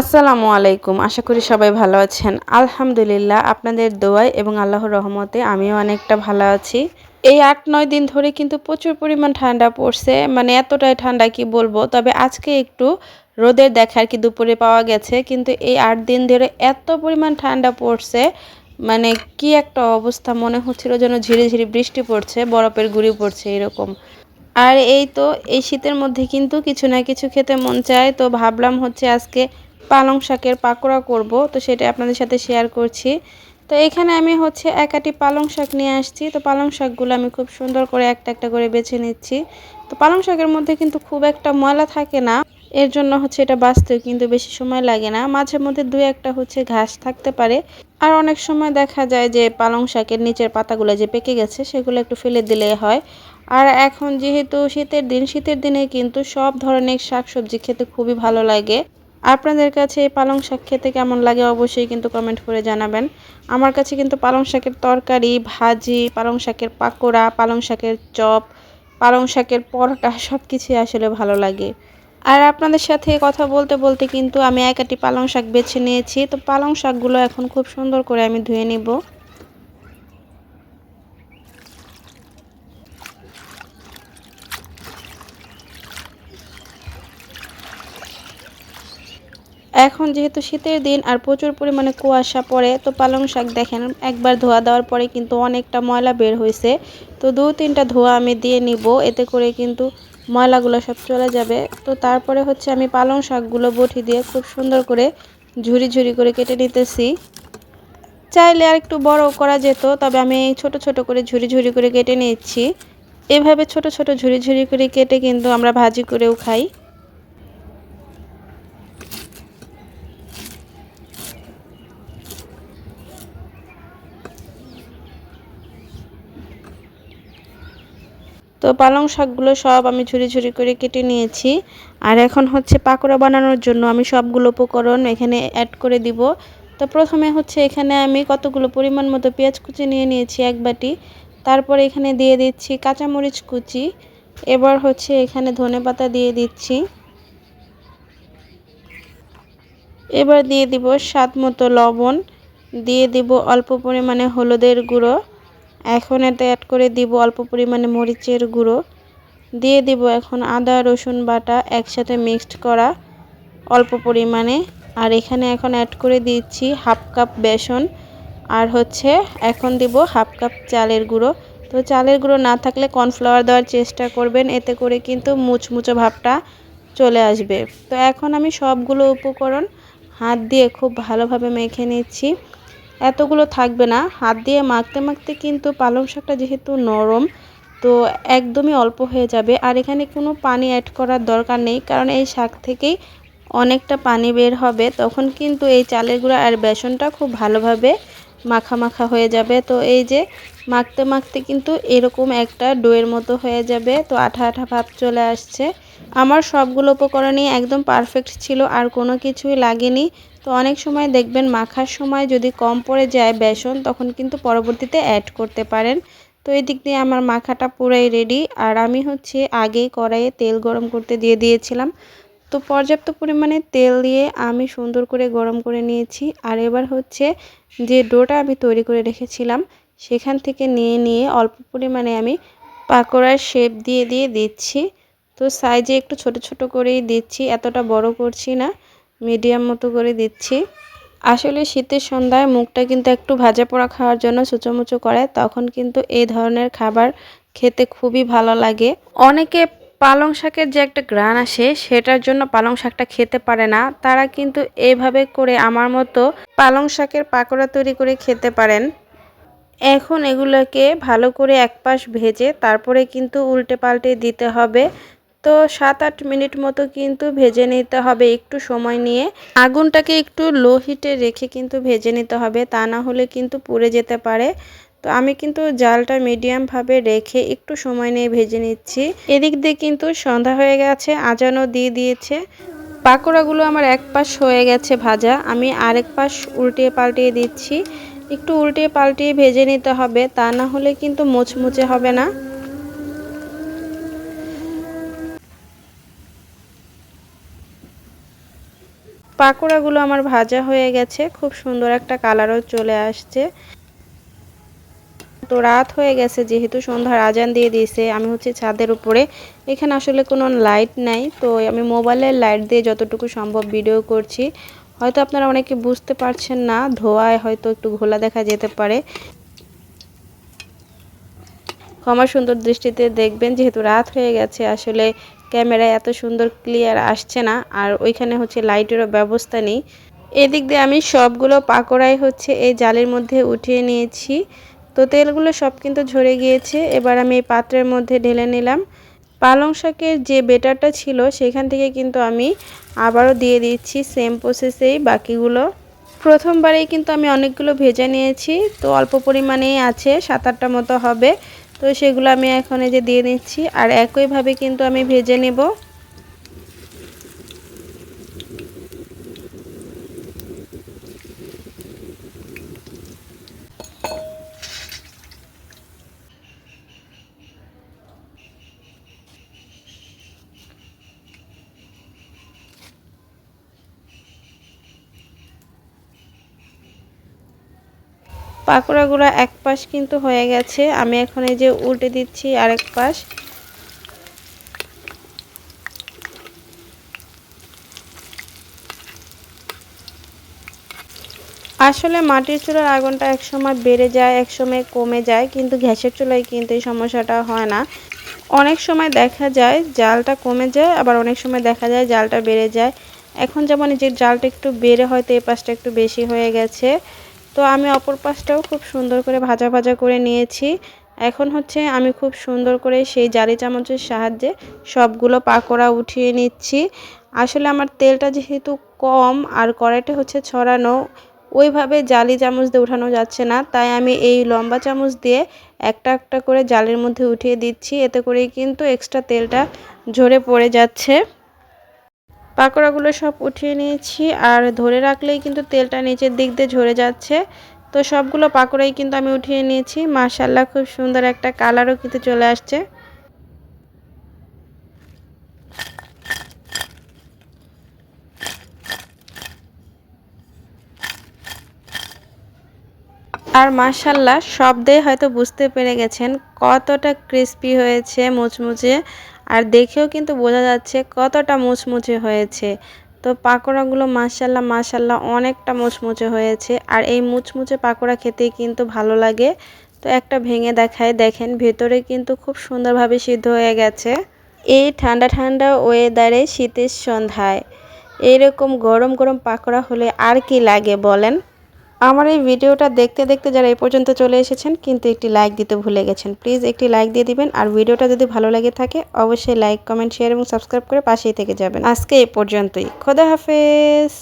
আসসালামু আলাইকুম। আশা করি সবাই ভালো আছেন। আলহামদুলিল্লাহ, আপনাদের দোয়ায় এবং আল্লাহর রহমতে আমিও অনেকটা ভালো আছি। এই আট নয় দিন ধরে কিন্তু প্রচুর পরিমাণ ঠান্ডা পড়ছে। মানে এতটাই ঠান্ডা কি বলব? তবে আজকে একটু রোদের দেখা আর কি দুপুরে পাওয়া গেছে। কিন্তু এই আট দিন ধরে এত পরিমাণ ঠান্ডা পড়ছে। মানে কি একটা অবস্থা, মনে হচ্ছিল যেন ঝিরি ঝিরি বৃষ্টি পড়ছে, বরফের গুঁড়ি পড়ছে এরকম। আর এই তো, এই শীতের মধ্যে কিন্তু কিছু না কিছু খেতে মন চায়। তো ভাবলাম হচ্ছে আজকে পালং শাকের পাকোড়া করব, তো সেটা আপনাদের সাথে শেয়ার করছি। তো এখানে আমি হচ্ছে একাটি পালং শাক নিয়ে আসছি, তো পালং শাকগুলো আমি খুব সুন্দর করে একটা একটা করে বেছে নিচ্ছি। তো পালং শাকের মধ্যে কিন্তু খুব একটা ময়লা থাকে না, এর জন্য হচ্ছে এটা বাঁচতে কিন্তু বেশি সময় লাগে না। মাঝে মধ্যে দু একটা হচ্ছে ঘাস থাকতে পারে। আর অনেক সময় দেখা যায় যে পালং শাকের নিচের পাতাগুলো যে পেকে গেছে, সেগুলো একটু ফেলে দিলে হয়। আর এখন যেহেতু শীতের দিন, শীতের দিনে কিন্তু সব ধরনের শাকসবজি খেতে খুবই ভালো লাগে। আপনাদের কাছে এই পালং শাক খেতে কেমন লাগে অবশ্যই কিন্তু কমেন্ট করে জানাবেন। আমার কাছে কিন্তু পালং শাকের তরকারি, ভাজি, পালং শাকের পাকোড়া, পালং শাকের চপ, পালং শাকের পরোটা সব কিছুই আসলে ভালো লাগে। আর আপনাদের সাথে কথা বলতে বলতে কিন্তু আমি একাটি পালং শাক বেছে নিয়েছি। তো পালং শাকগুলো এখন খুব সুন্দর করে আমি ধুয়ে নিব। এখন যেহেতু শীতের দিন আর প্রচুর পরিমাণে কুয়াশা পড়ে, তো পালং শাক দেখেন, একবার ধোয়া দেওয়ার পরে কিন্তু অনেকটা ময়লা বের হয়েছে। তো দু তিনটা ধোয়া আমি দিয়ে নিব, এতে করে কিন্তু ময়লাগুলো সব চলে যাবে। তো তারপরে হচ্ছে আমি পালং শাকগুলো বটি দিয়ে খুব সুন্দর করে ঝুরি ঝুরি করে কেটে নিতেছি। চাইলে আর একটু বড় করা যেত, তবে আমি ছোট ছোট করে ঝুরি ঝুরি করে কেটে নিচ্ছি। এভাবে ছোট ছোট ঝুরি ঝুরি করে কেটে কিন্তু আমরা ভাজি করেও খাই। তো পালং শাকগুলো সব আমি ঝুরি ঝুরি করে কেটে নিয়েছি। আর এখন হচ্ছে পাকোড়া বানানোর জন্য আমি সবগুলো উপকরণ এখানে অ্যাড করে দিব। তো প্রথমে হচ্ছে এখানে আমি কতগুলো পরিমাণ মতো পেঁয়াজ কুচি নিয়ে নিয়েছি এক বাটি। তারপর এখানে দিয়ে দিচ্ছি কাঁচামরিচ কুচি। এবার হচ্ছে এখানে ধনে পাতা দিয়ে দিচ্ছি। এবার দিয়ে দিব স্বাদ মতো লবণ। দিয়ে দিব অল্প পরিমাণে হলুদের গুঁড়ো। এখন এতে অ্যাড করে দিব অল্প পরিমাণে মরিচের গুঁড়ো। দিয়ে দিব এখন আদা, রসুন বাটা একসাথে মিক্সড করা অল্প পরিমাণে। আর এখানে এখন অ্যাড করে দিচ্ছি হাফ কাপ বেসন। আর হচ্ছে এখন দিব হাফ কাপ চালের গুঁড়ো। তো চালের গুঁড়ো না থাকলে কর্নফ্লাওয়ার দেওয়ার চেষ্টা করবেন, এতে করে কিন্তু মুচমুচো ভাবটা চলে আসবে। তো এখন আমি সবগুলো উপকরণ হাত দিয়ে খুব ভালোভাবে মেখে নিচ্ছি। এতগুলো থাকবে না। হাত দিয়ে মাখতে মাখতে কিন্তু পালং শাকটা যেহেতু নরম, তো একদমই অল্প হয়ে যাবে। আর এখানে কোনো পানি অ্যাড করার দরকার নেই, কারণ এই শাক থেকেই অনেকটা পানি বের হবে। তখন কিন্তু এই চালের গুঁড়া আর বেসনটা খুব ভালোভাবে মাখা মাখা হয়ে যাবে। তো এই যে মাখতে মাখতে কিন্তু এরকম একটা ডোয়ের মতো হয়ে যাবে। তো আঠা আঠা ভাব চলে আসছে। আমার সবগুলো উপকরণই একদম পারফেক্ট ছিল, আর কোনো কিছুই লাগেনি। তো অনেক সময় দেখবেন মাখার সময় যদি কম পড়ে যায় বেসন, তখন কিন্তু পরবর্তীতে অ্যাড করতে পারেন। তো এই দিক দিয়ে আমার মাখাটা পুরাই রেডি আর আমি হচ্ছে আগেই কড়াইয়ে তেল গরম করতে দিয়ে দিয়েছিলাম। তো পর্যাপ্ত পরিমাণে তেল দিয়ে আমি সুন্দর করে গরম করে নিয়েছি। আর এবার হচ্ছে যে ডোটা আমি তৈরি করে রেখেছিলাম, সেখান থেকে নিয়ে নিয়ে অল্প পরিমাণে আমি পাকোড়ার শেপ দিয়ে দিয়ে দিচ্ছি। তো সাইজে একটু ছোট ছোট করেই দিচ্ছি, এতটা বড় করছি না। মিডিয়াম মতো করে দিচ্ছি। আসলে শীতের সন্ধ্যায় মুখটা কিন্তু একটু ভাজা পোড়া খাওয়ার জন্য চুচোমুচো করে, তখন কিন্তু এই ধরনের খাবার খেতে খুবই ভালো লাগে। অনেকে পালং শাকের যে একটা গ্রান আসে, সেটার জন্য পালং শাকটা খেতে পারে না। তারা কিন্তু এইভাবে করে আমার মতো পালং শাকের পাকোড়া তৈরি করে খেতে পারেন। এখন এগুলোকে ভালো করে এক পাশ ভেজে, তারপরে কিন্তু উল্টে পাল্টে দিতে হবে। তো সাত আট মিনিট মতো কিন্তু ভেজে নিতে হবে একটু সময় নিয়ে। আগুনটাকে একটু লো হিটে রেখে কিন্তু ভেজে নিতে হবে, তা না হলে কিন্তু পুড়ে যেতে পারে। তো আমি কিন্তু জালটা মিডিয়ামভাবে রেখে একটু সময় নিয়ে ভেজে নিচ্ছি। এদিক দিয়ে কিন্তু সন্ধ্যা হয়ে গেছে, আজানও দিয়ে দিয়েছে। পাকোড়াগুলো আমার এক পাশ হয়ে গেছে ভাজা, আমি আরেক পাশ উল্টিয়ে পাল্টিয়ে দিচ্ছি। একটু উল্টিয়ে পাল্টিয়ে ভেজে নিতে হবে, তা না হলে কিন্তু মুচমুচে হবে না। পাকোড়াগুলো আমার ভাজা হয়ে গেছে, খুব সুন্দর একটা কালারও চলে আসছে। তো রাত হয়ে গেছে, যেহেতু সন্ধ্যার আজান দিয়ে দিয়েছে, আমি হচ্ছে ছাদের উপরে। এখানে আসলে কোনো লাইট নাই, তো আমি মোবাইলের লাইট দিয়ে যতটুকু সম্ভব ভিডিও করছি। হয়তো আপনারা অনেকে বুঝতে পারছেন না, ধোয়ায় হয়তো একটু ঘোলা দেখা যেতে পারে। ক্ষমা সুন্দর দৃষ্টিতে দেখবেন, যেহেতু রাত হয়ে গেছে, আসলে ক্যামেরায় এত সুন্দর ক্লিয়ার আসছে না, আর ওইখানে হচ্ছে লাইটেরও ব্যবস্থা নেই। এদিক দিয়ে আমি সবগুলো পাকোড়াই হচ্ছে এই জালের মধ্যে উঠিয়ে নিয়েছি। তো তেলগুলো সব কিন্তু ঝরে গিয়েছে, এবার আমি এই পাত্রের মধ্যে ঢেলে নিলাম। পালং শাকের যে বেটারটা ছিল, সেখান থেকে কিন্তু আমি আবারও দিয়ে দিচ্ছি সেম প্রসেসেই বাকিগুলো। প্রথমবারেই কিন্তু আমি অনেকগুলো ভেজে নিয়েছি, তো অল্প পরিমাণেই আছে, সাত আটটা মতো হবে। তো সেগুলো আমি এখন এই যে দিয়ে নিচ্ছি আর একইভাবে কিন্তু আমি ভেজে নেব। পাকোড়াগুলো এক পাশ কিন্তু হয়ে গেছে। আমি এখন এই যে উল্টে দিচ্ছি আরেক পাশ। আসলে মাটির চুলার আগুনটা একসময় বেড়ে যায়, একসময় কমে যায়, কিন্তু গ্যাসের চুলায় কিন্তু এই সমস্যাটা হয় না। অনেক সময় দেখা যায় জালটা কমে যায়, আবার অনেক সময় দেখা যায় জালটা বেড়ে যায়। এখন যেমন যে জালটা একটু বেড়ে হয়তো এই পাশটা একটু বেশি হয়ে গেছে। তো আমি অপর পাশটাও খুব সুন্দর করে ভাজা ভাজা করে নিয়েছি। এখন হচ্ছে আমি খুব সুন্দর করে সেই জালি চামচের সাহায্যে সবগুলো পাকোড়া উঠিয়ে নিচ্ছি। আসলে আমার তেলটা যেহেতু কম আর কড়াইটা হচ্ছে ছড়ানো, ওইভাবে জালি চামচ দিয়ে উঠানো যাচ্ছে না। তাই আমি এই লম্বা চামচ দিয়ে একটা একটা করে জালের মধ্যে উঠিয়ে দিচ্ছি। এতে করেই কিন্তু এক্সট্রা তেলটা ঝরে পড়ে যাচ্ছে। পাকোড়াগুলো সব উঠিয়ে নিয়েছি আর ধরে রাখলেই কিন্তু তেলটা নিচের দিক দিয়ে ঝরে যাচ্ছে। তো সবগুলো পাকোড়াই কিন্তু আমি উঠিয়ে নিয়েছি। মাশাল্লাহ খুব সুন্দর একটা কালারও কিন্তু চলে আসছে। আর মাশাল্লাহ শব্দে হয়তো বুঝতে পেরে গেছেন কতটা ক্রিস্পি হয়েছে, মুচমুচে। আর দেখেও কিন্তু বোঝা যাচ্ছে কতটা মুচমুচে হয়েছে। তো পাকোড়াগুলো মাসাল্লাহ মাসাল্লাহ অনেকটা মুচমুচে হয়েছে। আর এই মুচমুচে পাকোড়া খেতে কিন্তু ভালো লাগে। তো একটা ভেঙে দেখায়, দেখেন ভেতরে কিন্তু খুব সুন্দরভাবে সিদ্ধ হয়ে গেছে। এই ঠান্ডা ঠান্ডা ওয়েদারে শীতের সন্ধ্যায়, এরকম গরম গরম পাকোড়া হলে আর কি লাগে বলেন? আমার এই ভিডিওটা দেখতে দেখতে যারা এ পর্যন্ত চলে এসেছেন, কিন্তু একটি লাইক দিতে ভুলে গেছেন। প্লিজ একটি লাইক দিয়ে দিবেন। আর ভিডিওটা যদি ভালো লাগে থাকে, অবশ্যই লাইক কমেন্ট শেয়ার এবং সাবস্ক্রাইব করে পাশেই থেকে যাবেন। আজকে এ পর্যন্তই। খোদা হাফেজ।